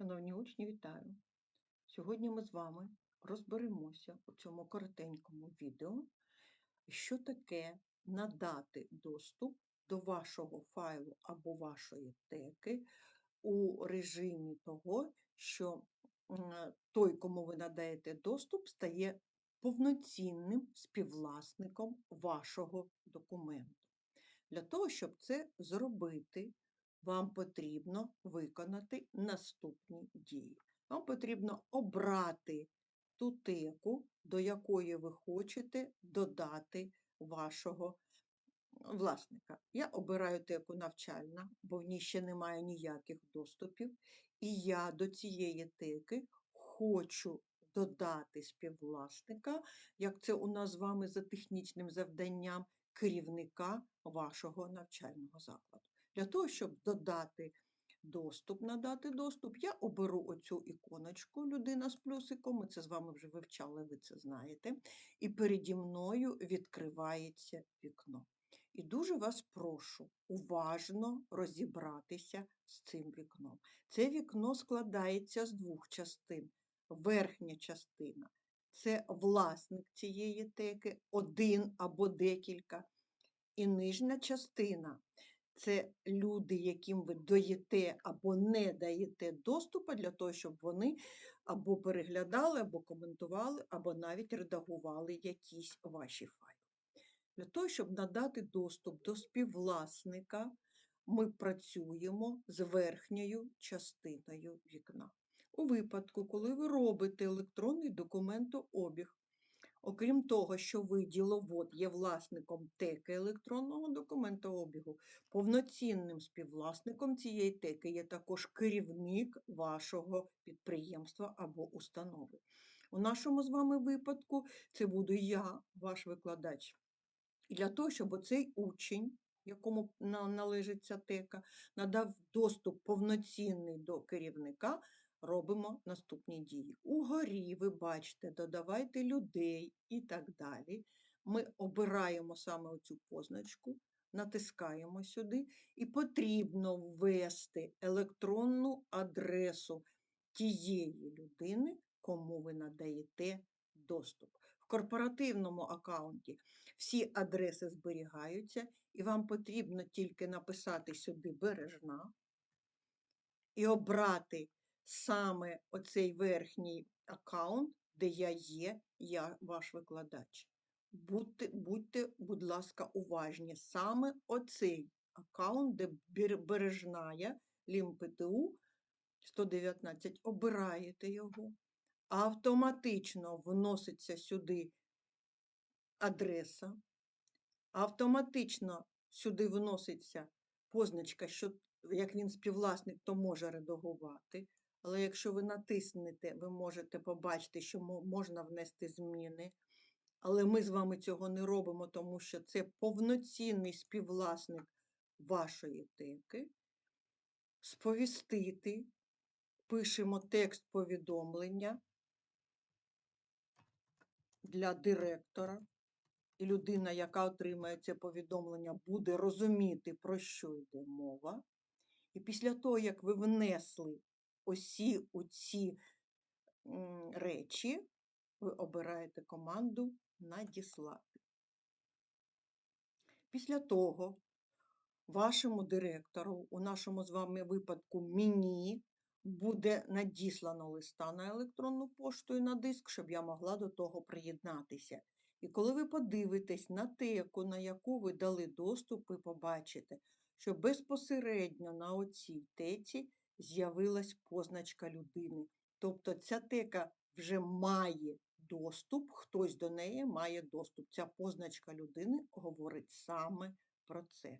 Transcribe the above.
Шановні учні, вітаю! Сьогодні ми з вами розберемося у цьому коротенькому відео, що таке надати доступ до вашого файлу або вашої теки у режимі того, що той, кому ви надаєте доступ, стає повноцінним співвласником вашого документу. Для того, щоб це зробити, вам потрібно виконати наступні дії. Вам потрібно обрати ту теку, до якої ви хочете додати вашого власника. Я обираю теку навчальна, бо в ній ще немає ніяких доступів. І я до цієї теки хочу додати співвласника, як це у нас з вами за технічним завданням, керівника вашого навчального закладу. Для того, щоб додати доступ, надати доступ, я оберу оцю іконочку людина з плюсиком, ми це з вами вже вивчали, ви це знаєте. І переді мною відкривається вікно. І дуже вас прошу уважно розібратися з цим вікном. Це вікно складається з двох частин. Верхня частина це власник цієї теки, один або декілька. І нижня частина це люди, яким ви даєте або не даєте доступу для того, щоб вони або переглядали, або коментували, або навіть редагували якісь ваші файли. Для того, щоб надати доступ до співвласника, ми працюємо з верхньою частиною вікна. У випадку, коли ви робите електронний документообіг, окрім того, що ви діловод є власником теки електронного документообігу, повноцінним співвласником цієї теки є також керівник вашого підприємства або установи. У нашому з вами випадку це буду я, ваш викладач. І для того, щоб оцей учень, якому належить ця тека, надав доступ повноцінний до керівника, робимо наступні дії. Угорі, ви бачите, додавайте людей і так далі. Ми обираємо саме оцю позначку, натискаємо сюди, і потрібно ввести електронну адресу тієї людини, кому ви надаєте доступ. В корпоративному аккаунті всі адреси зберігаються, і вам потрібно тільки написати сюди бережна і обрати саме оцей верхній аккаунт, де я є, я ваш викладач. Будьте, будьте, будь ласка, уважні. Саме оцей аккаунт, де бережная ЛІМПТУ 119, обираєте його, автоматично вноситься сюди адреса, автоматично сюди вноситься позначка, що як він співвласник, то може редагувати. Але якщо ви натиснете, ви можете побачити, що можна внести зміни. Але ми з вами цього не робимо, тому що це повноцінний співвласник вашої теки. Сповістити, пишемо текст повідомлення для директора. І людина, яка отримає це повідомлення, буде розуміти, про що йде мова. І після того, як ви внесли усі оці речі, ви обираєте команду надіслати. Після того вашому директору, у нашому з вами випадку мені, буде надіслано листа на електронну пошту і на диск, щоб я могла до того приєднатися. І коли ви подивитесь на теку, на яку ви дали доступ, ви побачите, що безпосередньо на оцій теці з'явилась позначка людини. Тобто ця тека вже має доступ, хтось до неї має доступ. Ця позначка людини говорить саме про це.